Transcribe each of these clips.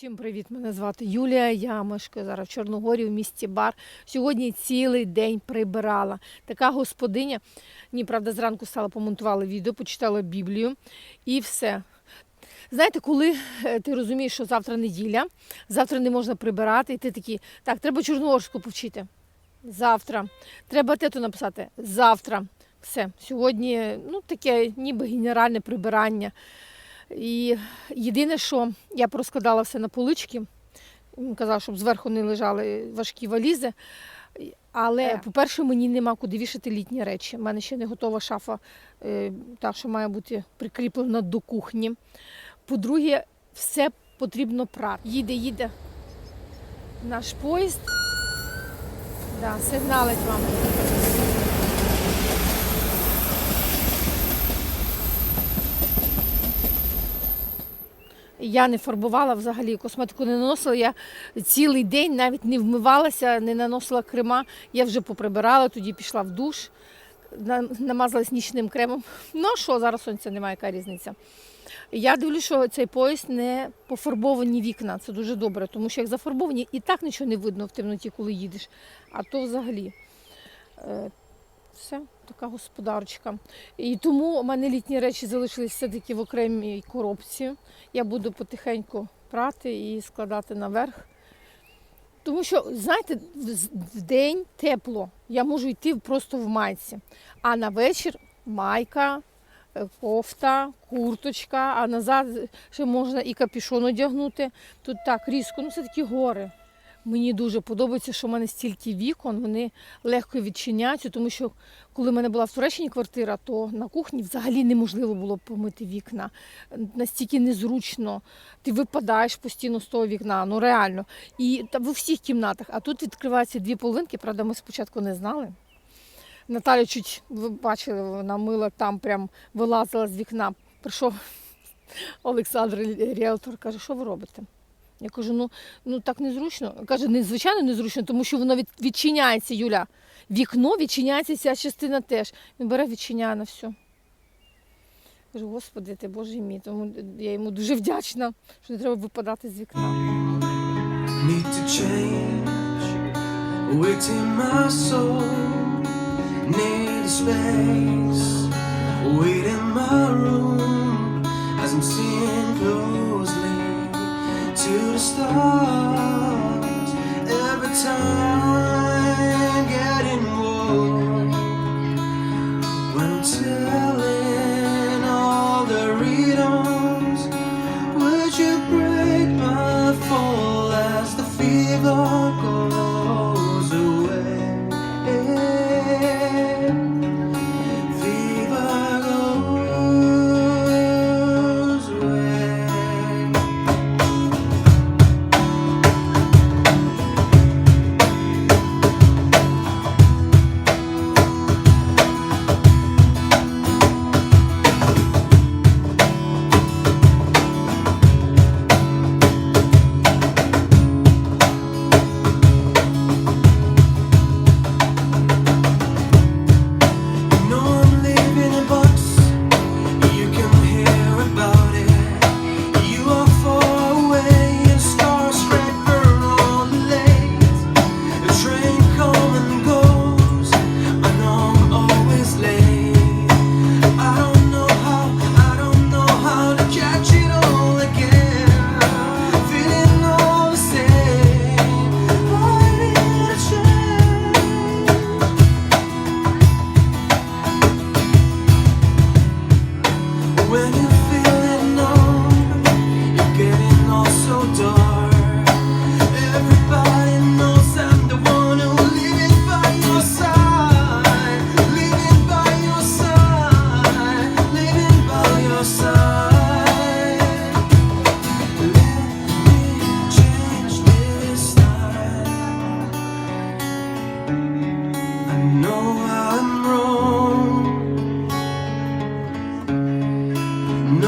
Всім привіт! Мене звати Юлія. Я мешкаю зараз в Чорногорі в місті Бар. Сьогодні цілий день прибирала. Така господиня. Ні, правда, зранку стала помонтувала відео, почитала Біблію і все. Знаєте, коли е, ти розумієш, що завтра неділя, завтра не можна прибирати, і ти такий, так, треба чорногорську повчити. Завтра. Треба тету написати. Завтра. Все. Сьогодні ну, таке ніби генеральне прибирання. І єдине, що я проскладала все на полички, Він казав, щоб зверху не лежали важкі валізи. Але, по-перше, мені нема куди вішати літні речі. У мене ще не готова шафа, е, та, що має бути прикріплена до кухні. По-друге, все потрібно прати. Їде, їде наш поїзд. Да, сигналить вам. Я не фарбувала взагалі, косметику не наносила. Я цілий день навіть не вмивалася, не наносила крема. Я вже поприбирала, тоді пішла в душ, намазалась нічним кремом. Ну а що, зараз сонця немає, яка різниця. Я дивлюся, що цей поїзд не пофарбовані вікна. Це дуже добре, тому що як зафарбовані, і так нічого не видно в темноті, коли їдеш. А то взагалі. Все, така господарочка. І тому у мене літні речі залишились все-таки в окремій коробці. Я буду потихеньку прати і складати наверх. Тому що, знаєте, в в день тепло. Я можу йти просто в майці. А на вечір майка, е, кофта, курточка, а назад ще можна і капюшон одягнути. Тут так різко, ну це такі гори. Мені дуже подобається, що в мене стільки вікон, вони легко відчиняються, тому що коли в мене була в Туреччині квартира, то на кухні взагалі неможливо було помити вікна. Настільки незручно. Ти випадаєш постійно з того вікна, ну реально. І та в усіх кімнатах. А тут відкриваються дві половинки, правда, ми спочатку не знали. Наталя чуть, ви бачили, вона мила там, прям вилазила з вікна. Прийшов Олександр Ріелтор, каже, що ви робите? Я кажу, ну, ну так незручно. Каже, не звичайно незручно, тому що воно від, відчиняється, Юля. Вікно відчиняється, ця частина теж. Він бере, відчиняє на все. Кажу, господи, ти Боже мій, тому я йому дуже вдячна, що не треба випадати з вікна. Waiting my room as I'm seeing closely to the stars. Every time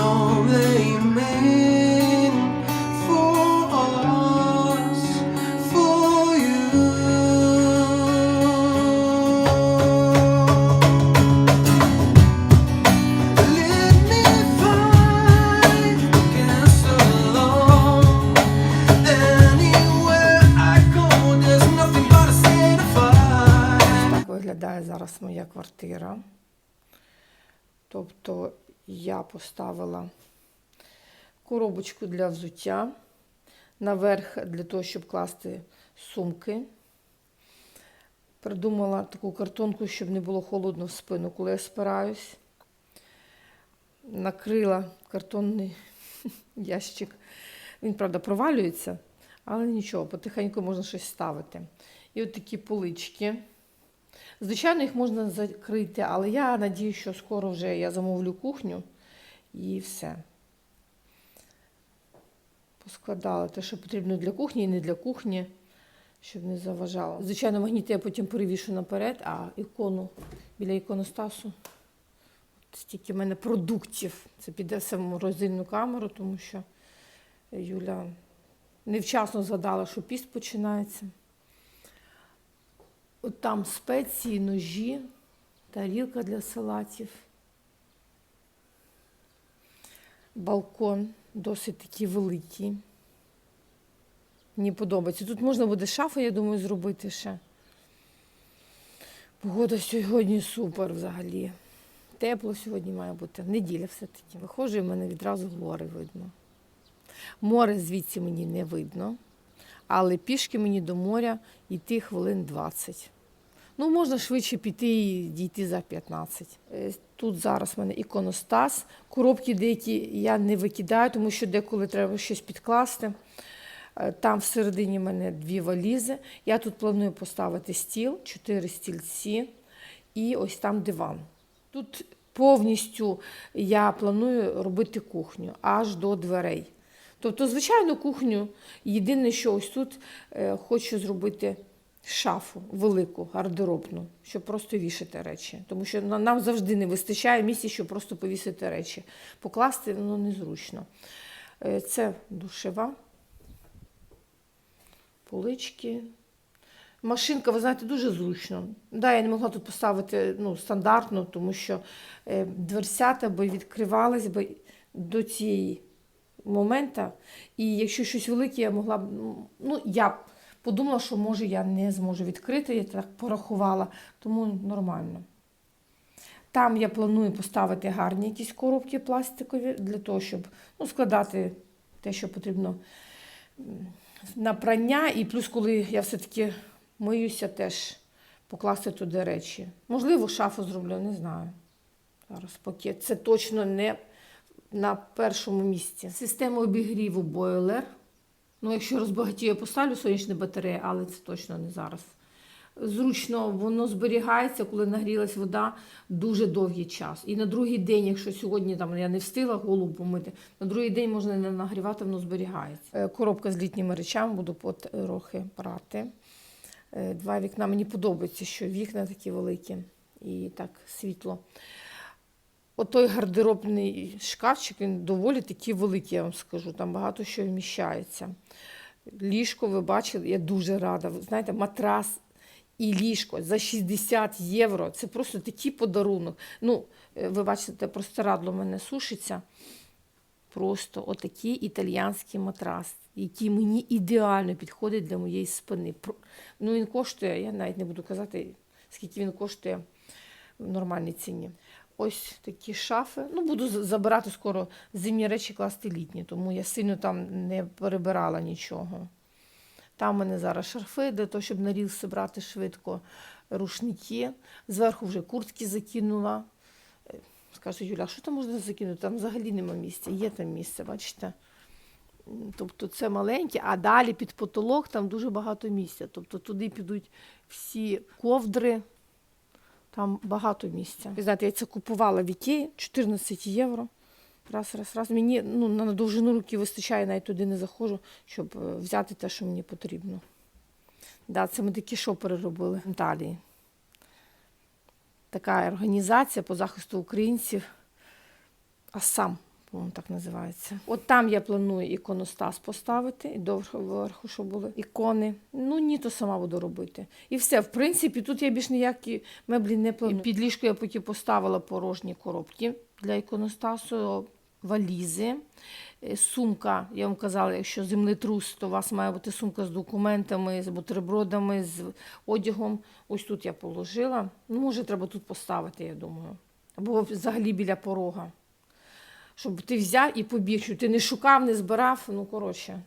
know they mean for us, for you. Let me fight against the Тобто я поставила коробочку для взуття наверх для того, щоб класти сумки. Придумала таку картонку, щоб не було холодно в спину, коли я спираюсь. Накрила картонний ящик. Він, правда, провалюється, але нічого, потихеньку можна щось ставити. І от такі полички. Звичайно, їх можна закрити, але я надію, що скоро вже я замовлю кухню і все. Поскладала те, що потрібно для кухні і не для кухні, щоб не заважало. Звичайно, магніти я потім перевішу наперед, а ікону біля іконостасу. От стільки в мене продуктів. Це піде все в морозильну камеру, тому що Юля невчасно згадала, що піст починається. От там спеції, ножі, тарілка для салатів. Балкон досить такий великий. Мені подобається. Тут можна буде шафу, я думаю, зробити ще. Погода сьогодні супер взагалі. Тепло сьогодні має бути. Неділя все-таки. Виходжу, і в мене відразу гори видно. Море звідси мені не видно, але пішки мені до моря йти хвилин 20. Ну, можна швидше піти і дійти за 15. Е, Тут зараз в мене іконостас. Коробки деякі я не викидаю, тому що деколи треба щось підкласти. Е, Там всередині в мене дві валізи. Я тут планую поставити стіл, чотири стільці і ось там диван. Тут повністю я планую робити кухню аж до дверей. Тобто, звичайно, кухню. Єдине, що ось тут е, хочу зробити шафу велику, гардеробну, щоб просто вішати речі. Тому що нам завжди не вистачає місця, щоб просто повісити речі. Покласти воно незручно. Е, Це душева, полички. Машинка, ви знаєте, дуже зручно. Да, я не могла тут поставити ну, стандартно, тому що е, дверцята би відкривались би до цієї моменту. І якщо щось велике, я могла б. Ну, я б подумала, що може я не зможу відкрити, я так порахувала, тому нормально. Там я планую поставити гарні якісь коробки пластикові для того, щоб ну, складати те, що потрібно на прання. І плюс, коли я все-таки миюся, теж покласти туди речі. Можливо, шафу зроблю, не знаю. Зараз поки це точно не на першому місці. Система обігріву бойлер. Ну, якщо розбагатію, я поставлю сонячні батареї, але це точно не зараз. Зручно воно зберігається, коли нагрілась вода дуже довгий час. І на другий день, якщо сьогодні там я не встигла голову помити, на другий день можна не нагрівати, воно зберігається. Е, Коробка з літніми речами буду потрохи прати. Е, Два вікна. Мені подобається, що вікна такі великі і так світло. Отой гардеробний шкафчик, він доволі такий великий, я вам скажу. Там багато що вміщається. Ліжко, ви бачили, я дуже рада. Ви знаєте, матрас і ліжко за 60 євро. Це просто такий подарунок. Ну, е, ви бачите, простирадло в мене сушиться. Просто отакий італіянський матрас, який мені ідеально підходить для моєї спини. Ну, він коштує, я навіть не буду казати, скільки він коштує в нормальній ціні. Ось такі шафи. Ну, буду забирати скоро зимні речі, класти літні, тому я сильно там не перебирала нічого. Там у мене зараз шарфи, для того, щоб на рілси брати швидко рушники. Зверху вже куртки закинула. Е, Скаже Юля, що там можна закинути? Там взагалі нема місця. Є там місце, бачите? Тобто це маленьке, а далі під потолок там дуже багато місця. Тобто туди підуть всі ковдри, там багато місця. Ви знаєте, я це купувала в Ікеї 14 євро. Раз, раз, раз. Мені ну, на довжину руки вистачає, навіть туди не заходжу, щоб е, взяти те, що мені потрібно. Да, це ми такі шопери робили в Італії. Така організація по захисту українців. А сам, по-моєму, так називається. От там я планую іконостас поставити, і доверху, щоб були ікони. Ну, ні, то сама буду робити. І все. В принципі, тут я більш ніякі меблі не планую. Під ліжко я поки поставила порожні коробки для іконостасу, валізи. Е, Сумка, я вам казала, якщо землетрус, то у вас має бути сумка з документами, з бутербродами, з одягом. Ось тут я положила. Ну, може, треба тут поставити, я думаю. Або взагалі біля порога. Щоб ти взяв і побіг, щоб ти не шукав, не збирав. Ну, коротше,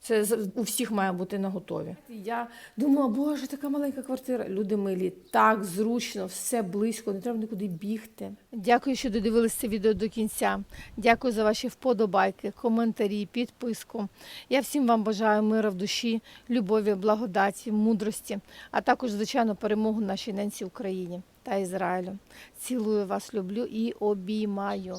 це у всіх має бути на готові. Я думала, боже, така маленька квартира. Люди милі, так зручно, все близько, не треба нікуди бігти. Дякую, що додивилися це відео до кінця. Дякую за ваші вподобайки, коментарі, підписку. Я всім вам бажаю мира в душі, любові, благодаті, мудрості, а також, звичайно, перемогу нашій ненці Україні та Ізраїлю. Цілую вас, люблю і обіймаю.